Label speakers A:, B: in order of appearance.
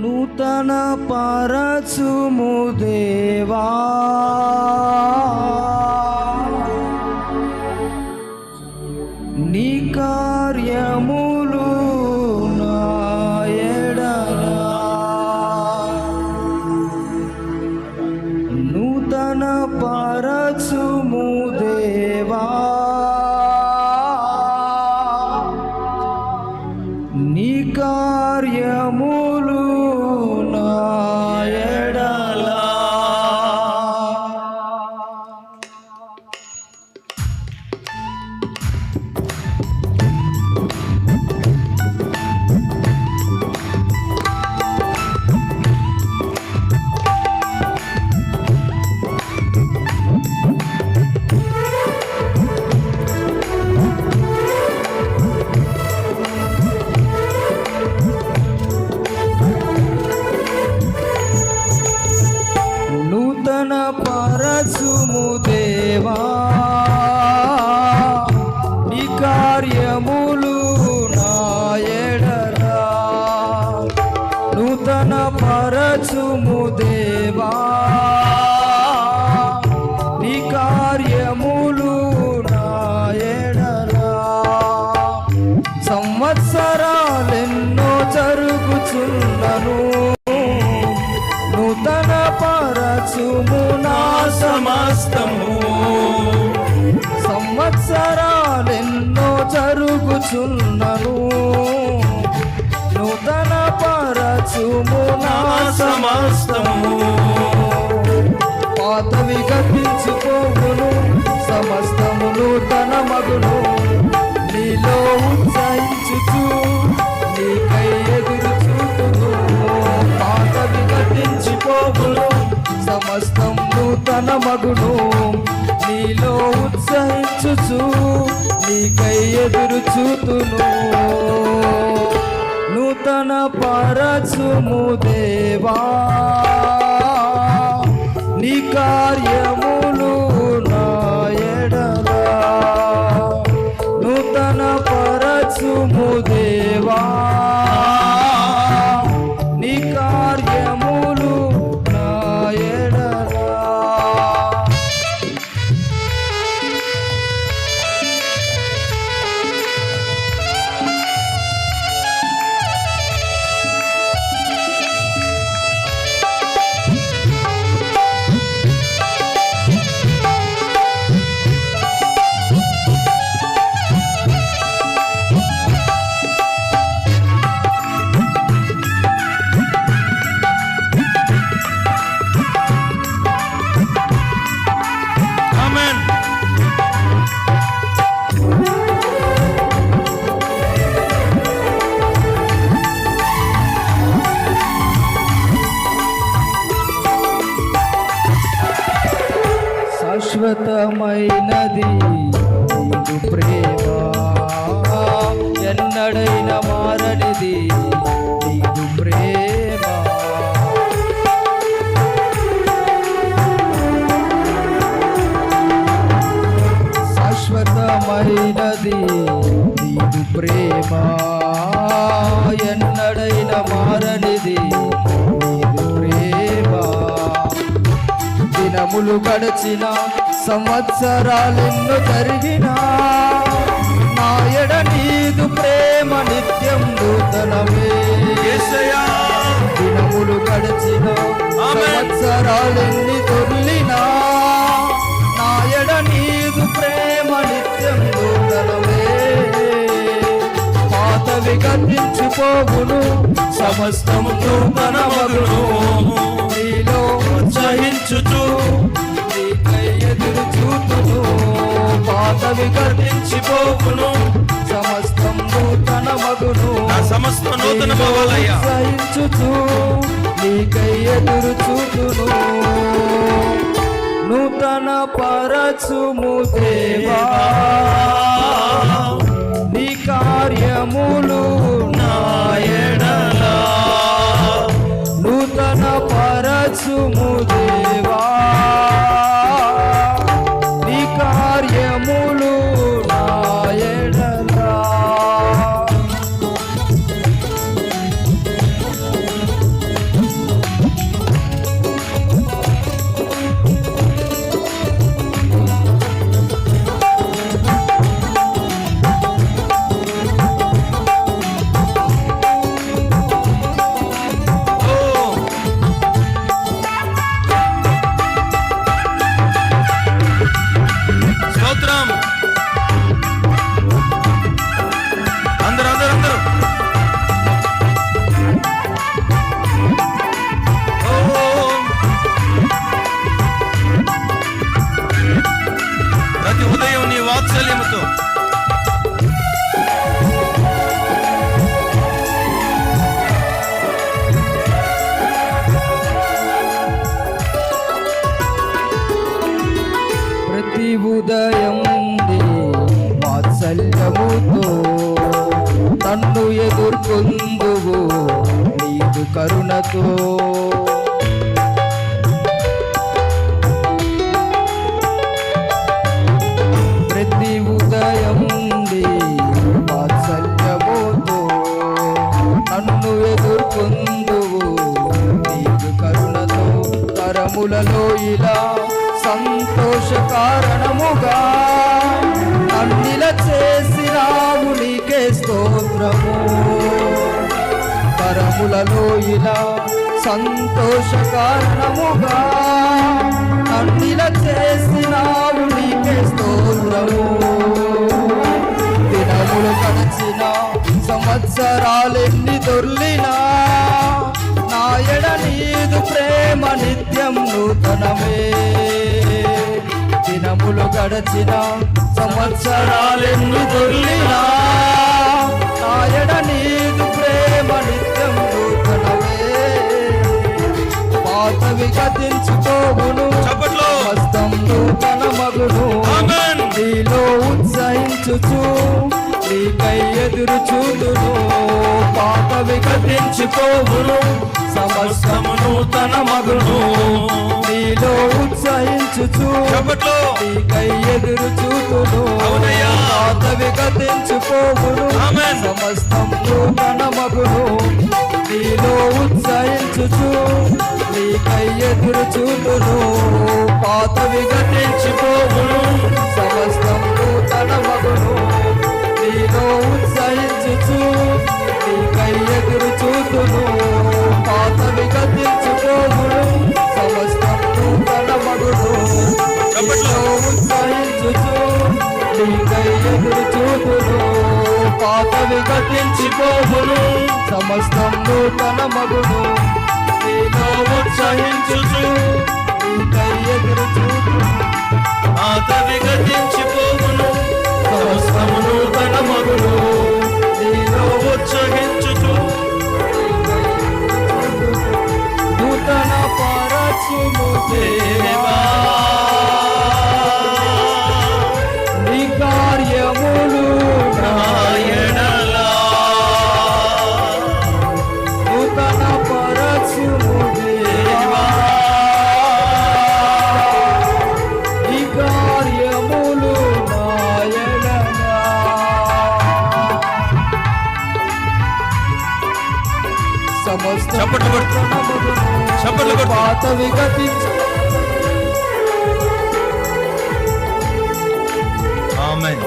A: నూతన పరచుము దేవా నీ కార్యములు దేవా నీ కార్యములు నా ఎడల నూతన పరచుము దేవా నీ కార్యములు నా ఎడల సంవత్సరాలెన్నో జరుగుచున్నను నూతన పరచుము నా సమస్తము. సంవత్సరాలెన్నో జరుగుచున్నను నూతన పరచుము నా సమస్తము. పాతవి గతించిపోవును సమస్తము నూతన మగును నీలో ఉత్సహించుచు నీకై ఎదురు చూపును. పాతవి గతించిపోవును సమస్తం నూతన మగును నీలో ఉత్సహించుచు నీకై ఎదురు చూతును. నూతన పరచుము దేవా నీ కార్యములు నా ఎడల. నూతన పరచుము దేవా శాశ్వతమైనది నీదు ప్రేమ ఎన్నడైన మారనిది. నీదు ప్రేమ. శాశ్వతమైనది. నీదు ప్రేమ ఎన్నడైన మారనిది. దినములు గడిచిన సంవత్సరాలెన్నో జరిగిన నాయడ నీదు ప్రేమ నిత్యం నూతనమే. దినములు గడిచిన. సంవత్సరాలెన్ని తొలినా నాయడ నీదు ప్రేమ నిత్యం నూతనమే. పాతవి గతించిపోవును సమస్తము నూతన మగును
B: ఉత్సహించుచు
A: నీకై ఎదురు చూతును పాతవి గతించిపోవును సమస్తం నూతన మగును.
B: సమస్త నూతన
A: సహించుచు నీకై ఎదురు చూతును నూతన పరచుము దేవా నీ కార్యములు నా ఉంది వాత్సల్యముతో నన్ను ఎదుర్కొందువు నీదు కరుణతో. ఎదుర్కొందువు నీదు కరుణతో. తరములలో ఇలా తరములలో ఇలా సంతోష కారణముగా నన్నిల చేసినావు నీకే స్తోత్రము. దినములు గడిచిన సంవత్సరాలెన్ని దొర్లినా నా ఎడ నీదు ప్రేమ నిత్యం నూతనమే. దినములు గడచిన సంవత్సరాలెన్ని దొర్లినా నాయడ నీదు ప్రేమ నిత్యం పాతవి గతించుకోవును
B: చప్పట్లో.
A: హస్తం నూతన మగును నీలో ఉత్సహించుచు నీకై ఎదురు చూదును పాతవి గతించుకోవును సమస్తము నూతన మగును. నీలో ఉత్సహించుచు. నీకై ఎదురు
B: అవునయ్యా.
A: పాతవి. సమస్తం నూతన మగును నీలో ఉత్సహించుచు. నీకై ఎదురు చూదును పాతవి గతించిపోవును సమస్తం నూతన మగును నీలో ఉత్సహించుచు. నీకై ఎదురు చూదును పాతవి గతించిపోవును పాతవి గతించిపోవును. సమస్తం నూతన మగును. నీలో ఉత్సహించుచు నీకై ఎదురు చూదును
B: ఆతవి గతించిపోవును.
A: సమస్తము నూతన మగును. నీలో
B: ఉత్సహించుచు.
A: నూతన పరచుము దేవా నీ కార్యములు
B: చప్పట్లు కొట్టు. చప్పట్లు కొట్టు.
A: పాత విగతించు
B: ఆమేన్